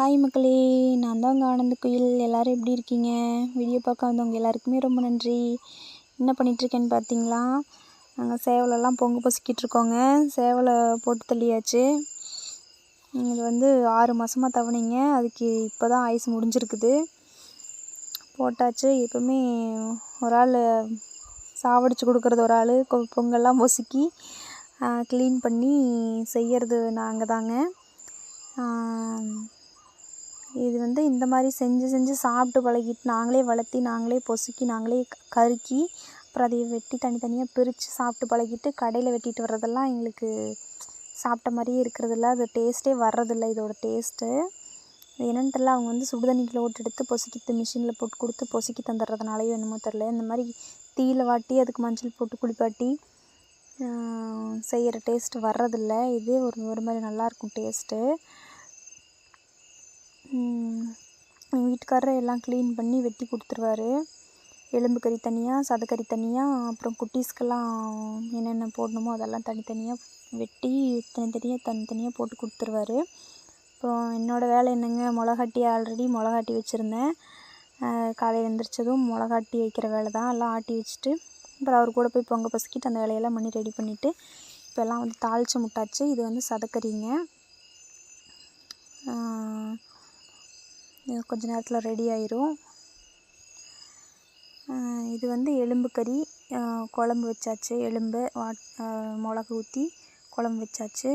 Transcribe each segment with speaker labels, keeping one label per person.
Speaker 1: Hi மக்களே. நான் தான் உங்கள் ஆனந்த குயில். எல்லோரும் எப்படி இருக்கீங்க? வீடியோ பார்க்க வந்தவங்க எல்லாருக்குமே ரொம்ப நன்றி. என்ன பண்ணிகிட்ருக்கேன்னு பார்த்தீங்களா? நாங்கள் சேவலெல்லாம் பொங்கு பொசுக்கிட்டு இருக்கோங்க சேவலை போட்டு தள்ளியாச்சு. இது வந்து ஆறு மாதமாக தவணைங்க. அதுக்கு இப்போ தான் ஆயுசு முடிஞ்சிருக்குது. போட்டாச்சு. எப்போவுமே ஒரு ஆள் சாவடிச்சு கொடுக்குறது ஒரு ஆள். பொங்கல்லாம் பொசுக்கி க்ளீன் பண்ணி செய்கிறது நாங்கள் தாங்க இது வந்து இந்த மாதிரி செஞ்சு செஞ்சு சாப்பிட்டு பழகிட்டு நாங்களே வளர்த்தி நாங்களே பொசுக்கி நாங்களே கருக்கி அப்புறம் அதை வெட்டி தனித்தனியாக பிரித்து சாப்பிட்டு பழகிட்டு கடையில் வெட்டிட்டு வர்றதெல்லாம் எங்களுக்கு சாப்பிட்ட மாதிரியே இருக்கிறதில்ல. அது டேஸ்ட்டே வர்றதில்ல இதோட டேஸ்ட்டு என்னென்னு தெரில அவங்க வந்து சுடுதண்ணிக்குள்ள ஓட்டு எடுத்து பொசுக்கித்து மிஷினில் போட்டு கொடுத்து பொசுக்கி தந்துடுறதுனாலையோ என்னமோ தெரில இந்த மாதிரி தீயில் வாட்டி அதுக்கு மஞ்சள் போட்டு குளிப்பாட்டி செய்கிற டேஸ்ட்டு வர்றதில்ல. இதே ஒரு ஒரு மாதிரி நல்லாயிருக்கும் டேஸ்ட்டு எங்கள் வீட்டுக்காரர் எல்லாம் க்ளீன் பண்ணி வெட்டி கொடுத்துருவாரு. எலும்பு கறி தனியாக சதக்கறி தனியாக அப்புறம் குட்டீஸ்க்கெல்லாம் என்னென்ன போடணுமோ அதெல்லாம் தனித்தனியாக வெட்டி தனித்தனியாக தனித்தனியாக போட்டு கொடுத்துருவாரு. அப்புறம் என்னோடய வேலை என்னங்க மிளகாட்டி ஆல்ரெடி மிளகாட்டி வச்சுருந்தேன். காலையில் எழுந்திரிச்சதும் மிளகாட்டி வைக்கிற வேலை தான். எல்லாம் ஆட்டி வச்சுட்டு அப்புறம் அவர் கூட போய் பொங்க பசிக்கிட்டு அந்த வேலையெல்லாம் பண்ணி ரெடி பண்ணிவிட்டு இப்போல்லாம் வந்து தாளித்து முட்டாச்சு. இது வந்து சதக்கறிங்க கொஞ்ச நேரத்தில் ரெடி ஆயிரும். இது வந்து எலும்பு கறி குழம்பு வச்சாச்சு. எலும்பு வாட் மிளகு ஊற்றி குழம்பு வச்சாச்சு.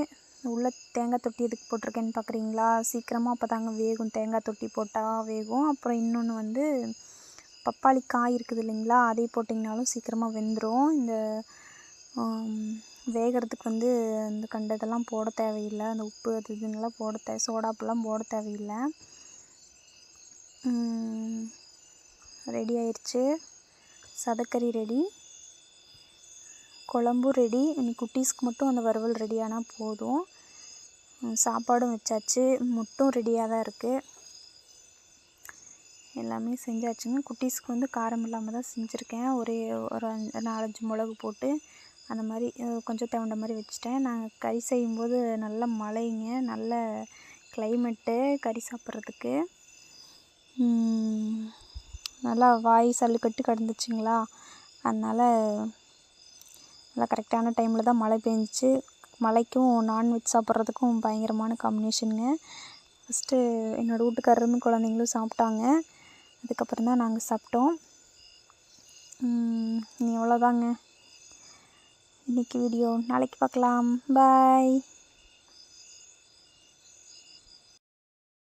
Speaker 1: உள்ளே தேங்காய் தொட்டி எதுக்கு போட்டிருக்கேன்னு பார்க்குறீங்களா சீக்கிரமாக அப்போ தாங்க வேகும். தேங்காய் தொட்டி போட்டால் வேகும். அப்புறம் இன்னொன்று வந்து பப்பாளி காய் இருக்குது இல்லைங்களா? அதை போட்டிங்கனாலும் சீக்கிரமாக வெந்துடும் இந்த வேகிறதுக்கு வந்து இந்த கண்டதெல்லாம் போட தேவையில்லை. அந்த உப்பு அது இதுன்னெலாம் போட தேவை சோடாப்பெல்லாம் போட தேவையில்லை. ரெடி ஆயிடுச்சு சதக்கறி ரெடி. குழம்பும் ரெடி. இனி குட்டீஸ்க்கு மட்டும் அந்த வறுவல் ரெடியானால் போதும். சாப்பாடும் வச்சாச்சு. முட்டும் ரெடியாக தான் இருக்குது எல்லாமே செஞ்சாச்சுங்க. குட்டீஸ்க்கு வந்து காரம் இல்லாமல் தான் செஞ்சுருக்கேன். ஒரே ஒரு நாலஞ்சு மிளகு போட்டு அந்த மாதிரி கொஞ்சம் தேவண்ட மாதிரி வச்சுட்டேன். நாங்கள் கறி செய்யும்போது நல்ல மழைங்க. நல்ல கிளைமேட்டு கறி சாப்பிட்றதுக்கு. நல்லா வாய் சல்லுக்கட்டு கிடந்துச்சுங்களா? அதனால் நல்லா கரெக்டான டைமில் தான் மழை பெஞ்சிச்சு. மழைக்கும் நான்வெஜ் சாப்பிட்றதுக்கும் பயங்கரமான காம்பினேஷனுங்க ஃபஸ்ட்டு என்னோடய வீட்டுக்காரரும் குழந்தைங்களும் சாப்பிட்டாங்க. அதுக்கப்புறம் தான் நாங்கள் சாப்பிட்டோம். இனி எவ்வளோதாங்க இன்றைக்கி வீடியோ நாளைக்கு பார்க்கலாம். பாய்